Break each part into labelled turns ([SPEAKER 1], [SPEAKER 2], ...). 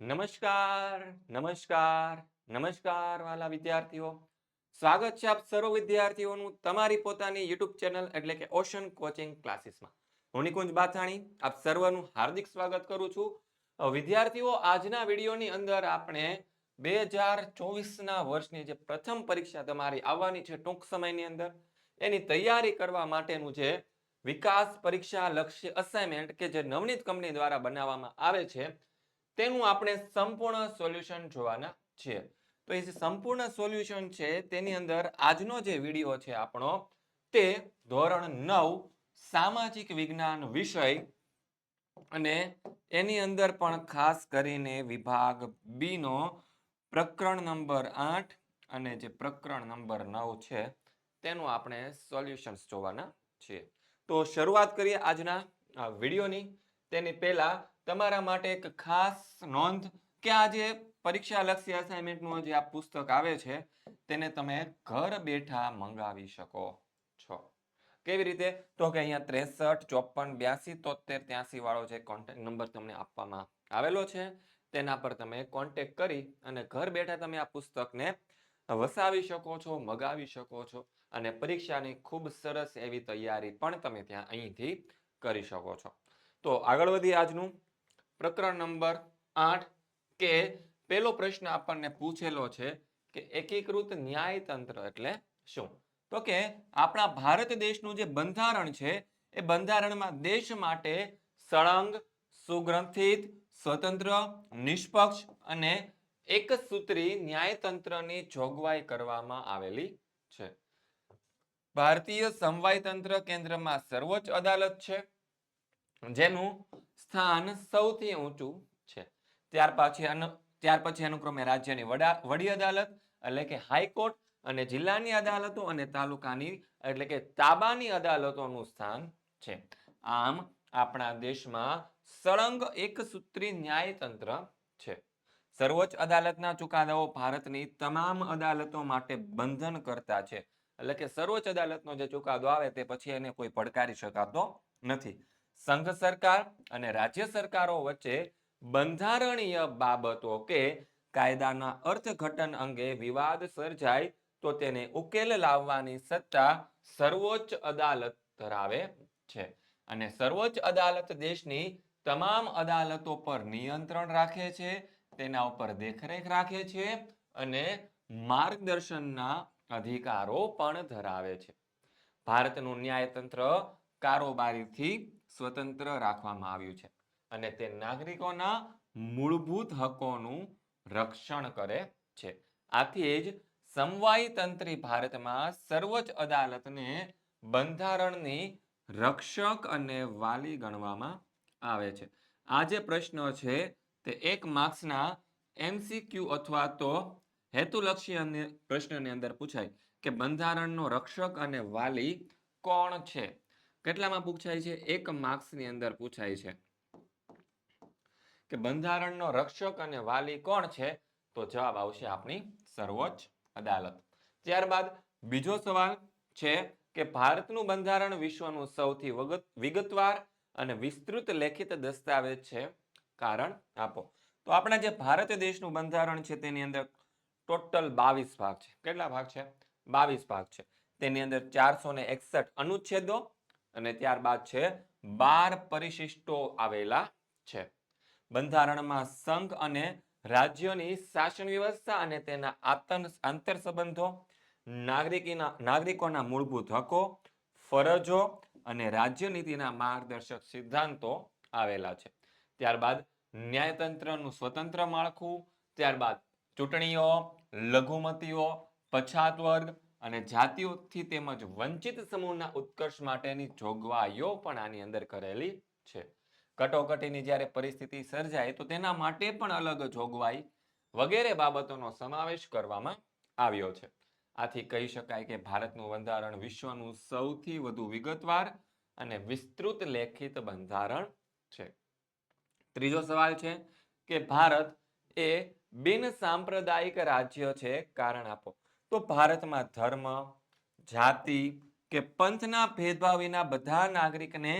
[SPEAKER 1] નમસ્કાર નમસ્કાર નમસ્કાર વાલા વિદ્યાર્થીઓ. સ્વાગત છે આપ સર્વ વિદ્યાર્થીઓનું તમારી પોતાની યુટ્યુબ ચેનલ એટલે કે ઓશન કોચિંગ ક્લાસીસમાં. હું નિકુંજ બાથાણી, આપ સર્વનું હાર્દિક સ્વાગત કરું છું. વિદ્યાર્થીઓ, આજના વિડીયોની અંદર આપણે બે હજાર ચોવીસના વર્ષની જે પ્રથમ પરીક્ષા તમારી આવવાની છે ટૂંક સમયની અંદર, એની તૈયારી કરવા માટેનું જે વિકાસ પરીક્ષા લક્ષ્ય અસાઇનમેન્ટ કે જે નવનીત કંપની દ્વારા બનાવવામાં આવે છે તેનું આપણે સંપૂર્ણ સોલ્યુશન જોવાના છીએ. તો એ સંપૂર્ણ સોલ્યુશન છે, તેની અંદર આજનો જે વીડિયો છે આપણો, તે ધોરણ નવ, સામાજિક વિજ્ઞાન વિષય અને એની અંદર પણ ખાસ કરીને વિભાગ બી નો પ્રકરણ નંબર આઠ અને જે પ્રકરણ નંબર નવ છે, તેનું આપણે સોલ્યુશન્સ જોવાના છીએ. તો શરૂઆત કરીએ આજના વિડીયોની. તેની પહેલા તમારા માટે એક ખાસ નોંધ કે આ જે પરીક્ષા લક્ષી અસાઇનમેન્ટનું જે આ પુસ્તક આવે છે, તેને તમે ઘર બેઠા મંગાવી શકો છો. કેવી રીતે? તો કે અહીંયા ત્રેસઠ, ચોપન, બ્યાસી તોતેર ત્યાસી વાળો જે કોન્ટેક્ટ નંબર તમને આપવામાં આવેલો છે, તેના પર તમે કોન્ટેક્ટ કરી અને ઘર બેઠા તમે આ પુસ્તકને વસાવી શકો છો, મગાવી શકો છો અને પરીક્ષાની ખૂબ સરસ એવી તૈયારી પણ તમે ત્યાં અહીંથી કરી શકો છો. તો આગળ વધી આજનું. પ્રકરણ નંબર આઠ કે પેલો પ્રશ્ન આપણને પૂછેલો છે કે એકીકૃત ન્યાયતંત્ર એટલે શું? તો કે આપણા ભારત દેશનું જે બંધારણ છે, એ બંધારણમાં દેશ માટે સળંગ, સુગ્રંથિત, સ્વતંત્ર, નિષ્પક્ષ અને એક સૂત્રી ન્યાયતંત્રની જોગવાઈ કરવામાં આવેલી છે. ભારતીય સમવાય તંત્ર કેન્દ્રમાં સર્વોચ્ચ અદાલત છે. જેનું સ્થાન સૌથી ઊંચું છે. ત્યાર પછી ત્યાર પછી અનુક્રમે રાજ્યની વડા અદાલત, એટલે કે હાઈકોર્ટ અને જિલ્લાની અદાલતો અને તાલુકાની, એટલે કે તાબાની અદાલતોનું સ્થાન છે. આમ આપણા દેશમાં સળંગ એક સૂત્રી ન્યાયતંત્ર છે. સર્વોચ્ચ અદાલતના ચુકાદાઓ ભારતની તમામ અદાલતો માટે બંધન કરતા છે. એટલે કે સર્વોચ્ચ અદાલતનો જે ચુકાદો આવે તે પછી એને કોઈ પડકારી શકાતો નથી. સંઘ સરકાર અને રાજ્ય સરકારો વચ્ચે બંધારણીય બાબતો કે કાયદાના અર્થઘટન અંગે વિવાદ સર્જાય તો તેને ઉકેલ લાવવાની સત્તા સર્વોચ્ચ અદાલત ધરાવે છે. અને સર્વોચ્ચ અદાલત દેશની તમામ અદાલતો પર નિયંત્રણ રાખે છે, તેના ઉપર દેખરેખ રાખે છે અને માર્ગદર્શનના અધિકારો પણ ધરાવે છે. ભારતનું ન્યાયતંત્ર કારોબારીથી સ્વતંત્ર રાખવામાં આવ્યું છે. અને તે નાગરિકોના મૂળભૂત હકોનું રક્ષણ કરે છે. આથી જ સમવાયતંત્રી ભારતમાં સર્વોચ્ચ અદાલતને બંધારણની રક્ષક અને વાલી ગણવામાં આવે છે. આ જે પ્રશ્ન છે તે એક માર્ક્સના એમસીક્યુ અથવા તો હેતુલક્ષી પ્રશ્નની અંદર પૂછાય કે બંધારણનો રક્ષક અને વાલી કોણ છે? કેટલામાં પૂછાય છે? એક માર્ક્સની અંદર પૂછાય છે કે બંધારણનો રક્ષક અને વાલી કોણ છે? તો જવાબ આવશે આપણી સર્વોચ્ચ અદાલત. ત્યારબાદ બીજો સવાલ છે કે ભારતનું બંધારણ વિશ્વનું સૌથી વિગતવાર અને વિસ્તૃત લેખિત દસ્તાવેજ છે. કારણ આપો. તો આપણા જે ભારત દેશનું બંધારણ છે તેની અંદર ટોટલ બાવીસ ભાગ છે. કેટલા ભાગ છે? બાવીસ ભાગ છે. તેની અંદર ચારસો ને એકસઠ અનુચ્છેદો અને ત્યારબાદ છે, બાર પરિશિષ્ટો આવેલા છે. બંધારણમાં સંઘ અને રાજ્યોની શાસન વ્યવસ્થા અને તેના આંતર સંબંધો નાગરિકીના, નાગરિકોના મૂળભૂત હકો, ફરજો અને રાજ્યનીતિના માર્ગદર્શક સિદ્ધાંતો આવેલા છે. ત્યારબાદ ન્યાયતંત્રનું સ્વતંત્ર માળખું, ત્યારબાદ ચૂંટણીઓ, લઘુમતીઓ, પછાત વર્ગ અને જાતિઓથી તેમજ વંચિત સમૂહના ઉત્કર્ષ માટેની જોગવાઈઓ પણ આની અંદર કરેલી છે. કટોકટીની જ્યારે પરિસ્થિતિ સર્જાય તો તેના માટે પણ અલગ જોગવાઈ વગેરે બાબતોનો સમાવેશ કરવામાં આવ્યો છે. આથી કહી શકાય કે ભારતનું બંધારણ વિશ્વનું સૌથી વધુ વિગતવાર અને વિસ્તૃત લેખિત બંધારણ છે. ત્રીજો સવાલ છે કે ભારત એ બિન સાંપ્રદાયિક રાજ્ય છે. કારણ આપો. તો ભારતમાં ધર્મ, જાતિ કે પંથના ભેદભાવ વિના બધા નાગરિકને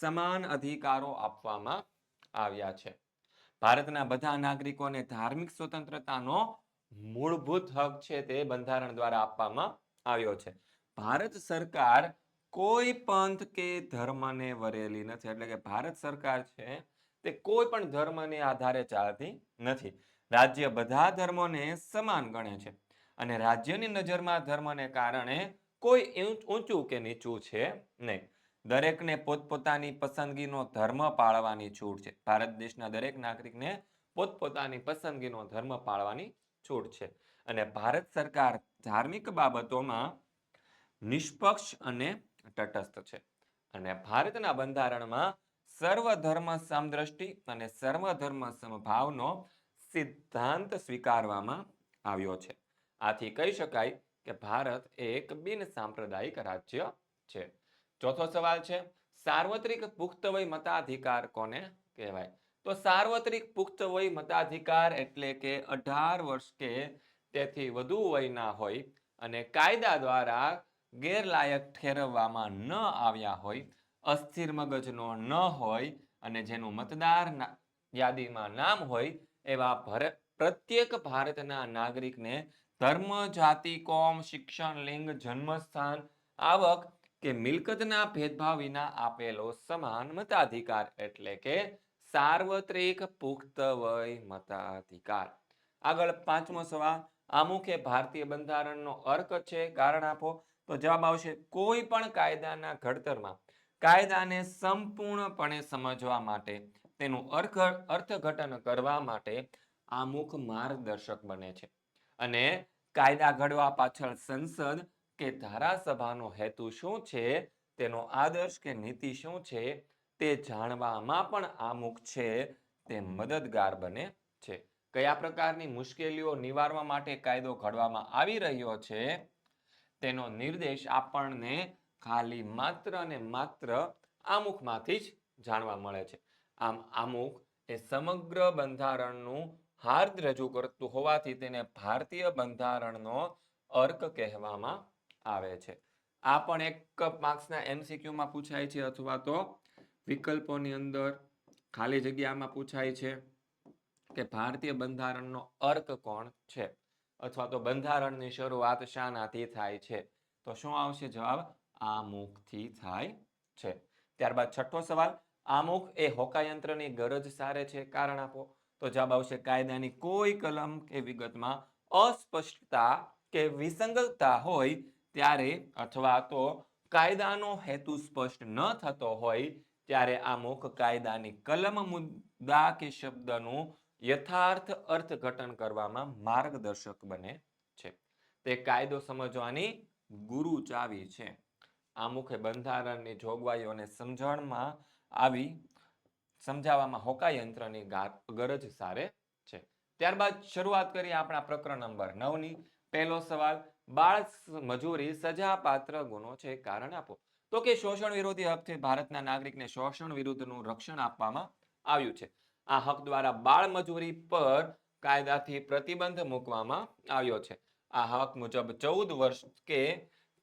[SPEAKER 1] સમાન અધિકારો આપવામાં આવ્યા છે. ભારતના બધા નાગરિકોને ધાર્મિક સ્વતંત્રતાનો મૂળભૂત હક છે તે બંધારણ દ્વારા આપવામાં આવ્યો છે. ભારત સરકાર કોઈ પંથ કે ધર્મને વરેલી નથી. એટલે કે ભારત સરકાર છે તે કોઈ પણ ધર્મને આધારે ચાલતી નથી. રાજ્ય બધા ધર્મોને સમાન ગણે છે. અને રાજ્યની નજરમાં ધર્મને કારણે કોઈ ઊંચ- કે નીચું છે નહીં. દરેકને પોતપોતાની પસંદગીનો ધર્મ પાળવાની છૂટ છે. ભારત દેશના દરેક નાગરિકને પોતપોતાની પસંદગીનો ધર્મ પાળવાની છૂટ છે. અને ભારત સરકાર ધાર્મિક બાબતોમાં નિષ્પક્ષ અને તટસ્થ છે. અને ભારતના બંધારણમાં સર્વધર્મ સમદ્રષ્ટિ અને સર્વધર્મ સમભાવનો સિદ્ધાંત સ્વીકારવામાં આવ્યો છે. આથી કહી શકાય કે ભારત એક બિન સાંપ્રદાયિક રાજ્ય છે. ચોથો સવાલ છે, સાર્વત્રિક પુખ્ત વય મતાધિકાર કોને કહેવાય? તો સાર્વત્રિક પુખ્ત વય મતાધિકાર એટલે કે અઢાર વર્ષ કે તેથી વધુ વયના હોય અને કાયદા દ્વારા ગેરલાયક ઠેરવવામાં ન આવ્યા હોય, અસ્થિર મગજનો ન હોય અને જેનું મતદાર યાદીમાં નામ હોય એવા ભર- પ્રત્યેક ભારતના નાગરિકને ધર્મ, જાતિ, કોમ, શિક્ષણ, લિંગ, જન્મસ્થાન, આવક કે મિલકતના ભેદભાવ વિના આપેલો સમાન મતાધિકાર એટલે કે સાર્વત્રિક પુખ્ત વય મતાધિકાર. આગળ પાંચમો સવાલ, આમુખે ભારતીય બંધારણનો અર્ક છે, કારણ આપો. તો જવાબ આવશે, કોઈ પણ કાયદાના ઘડતરમાં, કાયદાને સંપૂર્ણપણે સમજવા માટે, તેનું અર્થ અર્થઘટન કરવા માટે આમુખ માર્ગદર્શક બને છે. અને કાયદા ઘડવા પાછળ સંસદ કે ધારાસભાનો હેતુ શું છે, તેનો આદર્શ કે નીતિ શું છે, તે જાણવામાં પણ આમુખ છે, તે મદદગાર બને છે. કયા પ્રકારની મુશ્કેલીઓ નિવારવા માટે કાયદો ઘડવામાં આવી રહ્યો છે, તેનો નિર્દેશ આપણને ખાલી માત્ર અને માત્ર આમુખમાંથી જ જાણવા મળે છે. આમ આમુખ એ સમગ્ર બંધારણનું હાર્દ રજૂ કરતું હોવાથી તેને ભારતીય બંધારણનો અર્ક કહેવામાં આવે છે. આ પણ એક માર્ક્સના એમસીક્યુમાં પૂછાય છે અથવા તો વિકલ્પોની અંદર ખાલી જગ્યામાં પૂછાય છે કે ભારતીય બંધારણનો અર્ક કોણ છે? અથવા તો બંધારણની શરૂઆત શાનાથી થાય છે? તો શું આવશે જવાબ? આમુખથી થાય છે. ત્યારબાદ છઠ્ઠો સવાલ, આમુખ એ હોકાયંત્રની ગરજ સારે છે? કારણ આપો. તો જવાબ આવશે કાયદાની કોઈ કલમ કે વિગતમાં અસ્પષ્ટતા કે વિસંગતતા હોય ત્યારે અથવા તો કાયદાનો હેતુ સ્પષ્ટ ન થતો હોય ત્યારે આમુખ કાયદાની કલમ મુદ્દા કે શબ્દનું યથાર્થ અર્થઘટન કરવામાં માર્ગદર્શક બને છે. તે કાયદો સમજવાની ગુરુ ચાવી છે. આમુખે બંધારણની જોગવાઈઓને સમજણમાં આવી સમજાવવામાં હોકાયંત્રની ગરજ સારે છે. ત્યારબાદ શરૂઆત કરીએ આપણા પ્રકરણ નંબર નવની. પહેલો સવાલ, બાળ મજૂરી સજાપાત્ર ગુનો છે, કારણ આપો. તો કે શોષણ વિરોધી હકથી ભારતના નાગરિકને શોષણ વિરુદ્ધનું રક્ષણ આપવામાં આવ્યું છે. આ હક દ્વારા બાળ મજૂરી પર કાયદાથી પ્રતિબંધ મૂકવામાં આવ્યો છે. આ હક મુજબ ચૌદ વર્ષ કે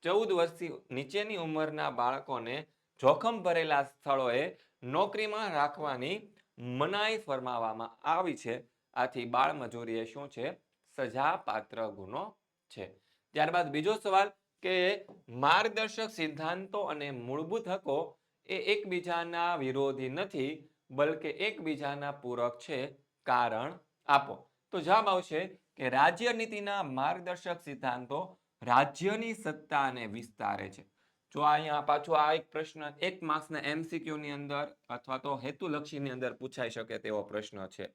[SPEAKER 1] ચૌદ વર્ષથી નીચેની ઉંમરના બાળકોને જોખમ ભરેલા સ્થળોએ નોકરીમાં રાખવાની મનાઈ ફરમાવવામાં આવી છે. આથી બાળ મજૂરી એ શું છે? સજાપાત્ર ગુનો છે. ત્યારબાદ બીજો સવાલ કે માર્ગદર્શક સિદ્ધાંતો અને મૂળભૂત હકો એ એકબીજાના વિરોધી નથી, બલકે એકબીજાના પૂરક છે. કારણ આપો. તો જવાબ આવશે કે રાજ્ય નીતિના માર્ગદર્શક સિદ્ધાંતો રાજ્યની સત્તાને વિસ્તારે છે. જો અહીંયા પાછો આ એક પ્રશ્ન, એક માર્ક્સના એમસીક્યુ ની અંદર અથવા તો હેતુલક્ષીની અંદર પૂછાઈ શકે તેવો પ્રશ્ન છે.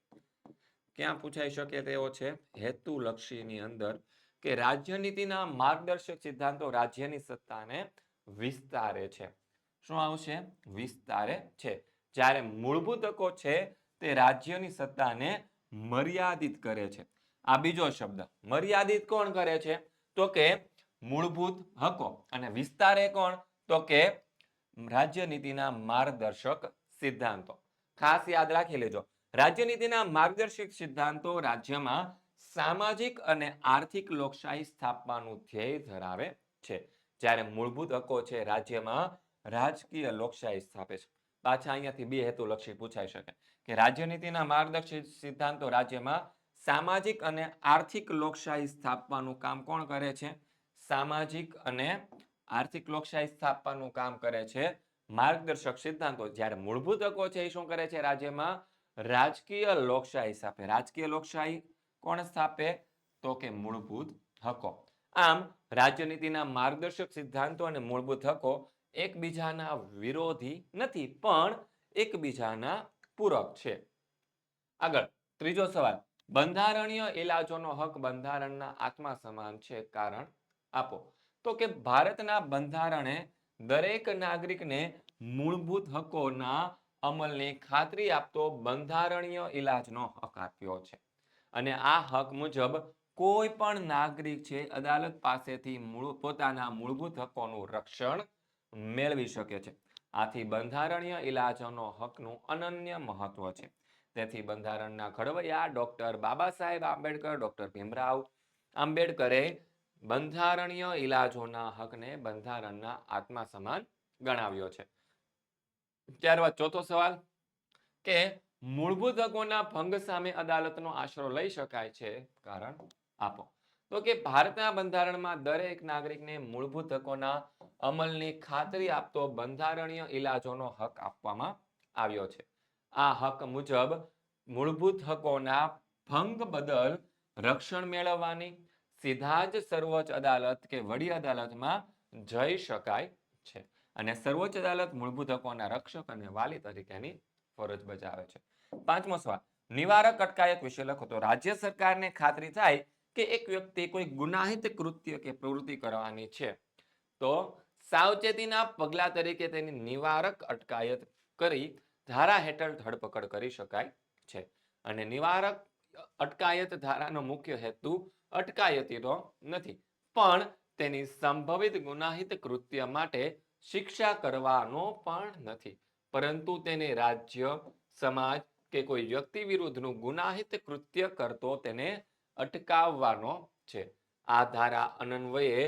[SPEAKER 1] ક્યાં પૂછાઈ શકે તેવો છે? હેતુલક્ષીની અંદર કે રાજ્યનીતિના માર્ગદર્શક સિદ્ધાંતો રાજ્યની સત્તાને વિસ્તારે છે. શું આવશે? વિસ્તારે છે. જ્યારે મૂળભૂત હકો છે, તે રાજ્યની સત્તાને મર્યાદિત કરે છે. આ બીજો શબ્દ, મર્યાદિત કોણ કરે છે? તો કે મૂળભૂત હકો. અને વિસ્તારે કોણ? તો કે રાજ્ય નીતિના માર્ગદર્શક સિદ્ધાંતો. ખાસ યાદ રાખી લેજો. રાજ્ય નીતિના માર્ગદર્શક સિદ્ધાંતો રાજ્યમાં સામાજિક અને આર્થિક લોકશાહી સ્થાપવાનું ધ્યેય ધરાવે છે. જ્યારે મૂળભૂત હકો છે રાજ્યમાં રાજકીય લોકશાહી સ્થાપે છે. પાછા અહીંયાથી બે હેતુલક્ષી પૂછાઈ શકે. કે રાજ્યનીતિના માર્ગદર્શક સિદ્ધાંતો રાજ્યમાં સામાજિક અને આર્થિક લોકશાહી સ્થાપવાનું કામ કોણ કરે છે? સામાજિક અને આર્થિક લોકશાહી સ્થાપવાનું કામ કરે છે. માર્ગદર્શક સિદ્ધાંતો જ્યારે મૂળભૂત હકો છે એ શું કરે છે? રાજ્યમાં રાજકીય લોકશાહી સ્થાપે. રાજકીય લોકશાહી કોણ સ્થાપે? તો કે મૂળભૂત હકો. આમ, રાજ્યનીતિના માર્ગદર્શક સિદ્ધાંતો અને મૂળભૂત હકો એકબીજાના વિરોધી નથી, પણ એકબીજાના પૂરક છે. આગળ, ત્રીજો સવાલ. બંધારણીય ઇલાજોનો હક બંધારણના આત્મા સમાન છે. કારણ આપો. તો કે ભારતના બંધારણે દરેક નાગરિકને મૂળભૂત હકોના અમલની ખાતરી આપતો બંધારણીય ઇલાજનો હક આપ્યો છે. અને આ હક મુજબ કોઈ પણ નાગરિક છે અદાલત પાસેથી મૂળ, પોતાના મૂળભૂત હકોનું રક્ષણ મેળવી શકે છે. આથી બંધારણીય ઇલાજનો હકનું અનન્ય મહત્વ છે. તેથી બંધારણના ઘડવૈયા ડોક્ટર બાબા સાહેબ આંબેડકર, ડોક્ટર ભીમરાવ આંબેડકરે બંધારણીય ઇલાજોના હકને બંધારણના આત્મા સમાન ગણાવ્યો છે. ત્યારબાદ ચોથો સવાલ, કે મૂળભૂત હકોના ભંગ સામે અદાલતનો આશરો લઈ શકાય છે? કારણ આપો. તો કે ભારતના બંધારણમાં દરેક નાગરિકને મૂળભૂત હકોના અમલની ખાતરી આપતો બંધારણીય ઇલાજોનો હક આપવામાં આવ્યો છે. આ હક મુજબ મૂળભૂત હકોના ભંગ બદલ રક્ષણ મેળવવાની સીધા જ સર્વોચ્ચ અદાલત કે વડી અદાલતમાં જઈ શકાય છે. અને સર્વોચ્ચ અદાલત મૂળભૂત હકોના રક્ષક અને વાલી તરીકેની ફરજ બજાવે છે. પાંચમો સવાલ, નિવારક અટકાયત વિશે લખો. તો રાજ્ય સરકારને ખાતરી થાય કે એક વ્યક્તિ કોઈ ગુનાહિત કૃત્ય કે પ્રવૃત્તિ કરવાની છે. તો સાવચેતીના પગલા તરીકે તેની નિવારક અટકાયત કરી ધારા હેઠળ ધરપકડ કરી શકાય છે. અને નિવારક અટકાયત ધારાનો મુખ્ય હેતુ અટકાયતીનો નથી. પણ તેની સંભવિત ગુનાહિત કૃત્ય માટે શિક્ષા કરવાનો પણ નથી. પરંતુ તેને રાજ્ય, સમાજ કે કોઈ વ્યક્તિ વિરુદ્ધનું ગુનાહિત કૃત્ય કરતો તેને અટકાવવાનો છે. આ ધારા અનન્વયે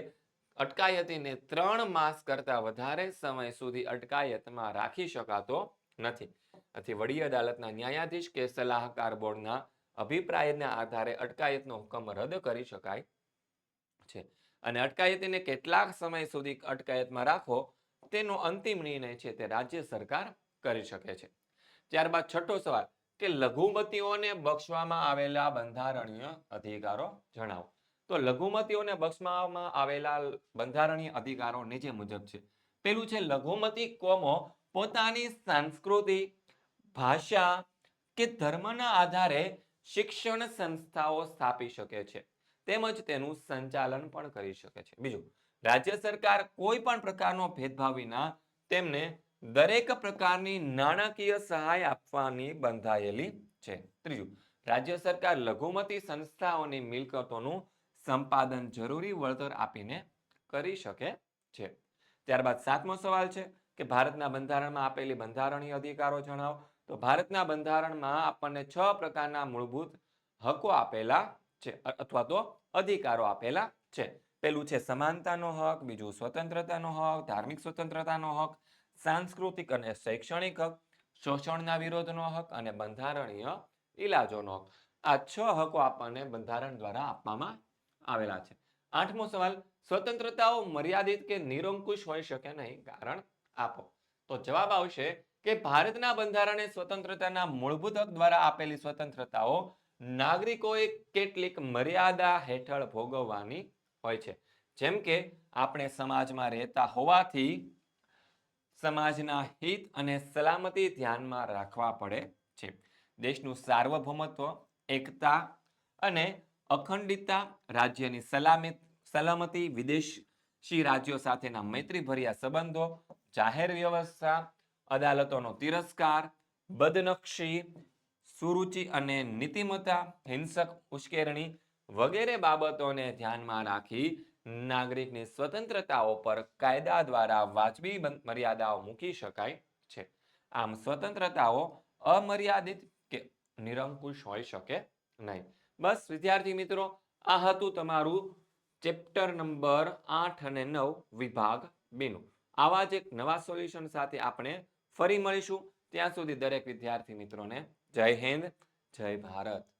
[SPEAKER 1] અટકાયતીને ત્રણ માસ કરતા વધારે સમય સુધી અટકાયતમાં રાખી શકાતો નથી. આથી વડી અદાલતના ન્યાયાધીશ કે સલાહકાર બોર્ડના અભિપ્રાયના આધારે અટકાયતનો હુકમ રદ કરી શકાય છે. અને અટકાયતીને કેટલાક સમય સુધી અટકાયતમાં રાખવો તેનો અંતિમ નિર્ણય છે તે રાજ્ય સરકાર કરી શકે છે. ત્યારબાદ છઠ્ઠો સવાલ, કે લઘુમતીઓને બક્ષવામાં આવેલા બંધારણીય અધિકારો જણાવો. તો લઘુમતીઓને બક્ષવામાં આવેલા બંધારણીય અધિકારો નીચે મુજબ છે. પેલું છે, લઘુમતી કોમો પોતાની સંસ્કૃતિ ભાષા કે ધર્મના આધારે શિક્ષણ સંસ્થાઓ સ્થાપી શકે છે. તેમજ તેનું સંચાલન પણ કરી શકે છે. બીજું, રાજ્ય સરકાર કોઈ પણ પ્રકારનો ભેદભાવ વિના તેમને દરેક પ્રકારની નાણાકીય સહાય આપવાની બંધાયેલી છે. ત્રીજું, રાજ્ય સરકાર લઘુમતી સંસ્થાઓની મિલકતોનું સંપાદન જરૂરી વળતર આપીને કરી શકે છે. ત્યારબાદ સાતમો સવાલ છે કે ભારતના બંધારણમાં આપેલી બંધારણીય અધિકારો જણાવો. તો ભારતના બંધારણમાં આપણને છ પ્રકારના મૂળભૂત હકો આપેલા છે અથવા તો અધિકારો આપેલા છે. પેલું છે સમાનતાનો હક, બીજું સ્વતંત્રતાનો હક, ધાર્મિક સ્વતંત્રતાનો હક, સાંસ્કૃતિક અને શૈક્ષણિક હક, શોષણના વિરોધનો હક અને બંધારણીય ઇલાજોનો હક. આ છ હકો આપણને બંધારણ દ્વારા આપવામાં આવેલા છે. આઠમો સવાલ, સ્વતંત્રતાઓ મર્યાદિત કે નિરંકુશ હોઈ શકે નહીં? કારણ આપો. તો જવાબ આવશે કે ભારતના બંધારણે સ્વતંત્રતાના મૂળભૂત હક દ્વારા આપેલી સ્વતંત્રતાઓ નાગરિકોએ કેટલીક મર્યાદા હેઠળ ભોગવવાની હોય છે. જેમ કે આપણે સમાજમાં રહેતા હોવાથી સમાજના હિત અને સલામતી ધ્યાનમાં રાખવા પડે છે. દેશનું સાર્વભૌમત્વ, એકતા અને અખંડિતતા, રાજ્યની સલામત, સલામતી, વિદેશી રાજ્યો સાથેના મૈત્રીભર્યા સંબંધો, જાહેર વ્યવસ્થા અદાલતોનો તિરસ્કાર, બદનક્ષી, સુરુચિ અને નીતિમત્તા, હિંસક ઉશ્કેરણી વગેરે બાબતોને ધ્યાનમાં રાખી નાગરિકની સ્વતંત્રતાઓ પર કાયદા દ્વારા વાજબી મર્યાદાઓ મૂકી શકાય છે. આમ સ્વતંત્રતાઓ અમર્યાદિત કે નિરંકુશ હોઈ શકે નહીં. બસ, વિદ્યાર્થી મિત્રો, આ હતું તમારું ચેપ્ટર નંબર આઠ અને નવ વિભાગ બેનું. આવા જ એક નવા સોલ્યુશન સાથે આપણે ફરી મળીશું. ત્યાં સુધી દરેક વિદ્યાર્થી મિત્રોને જય હિન્દ જય ભારત.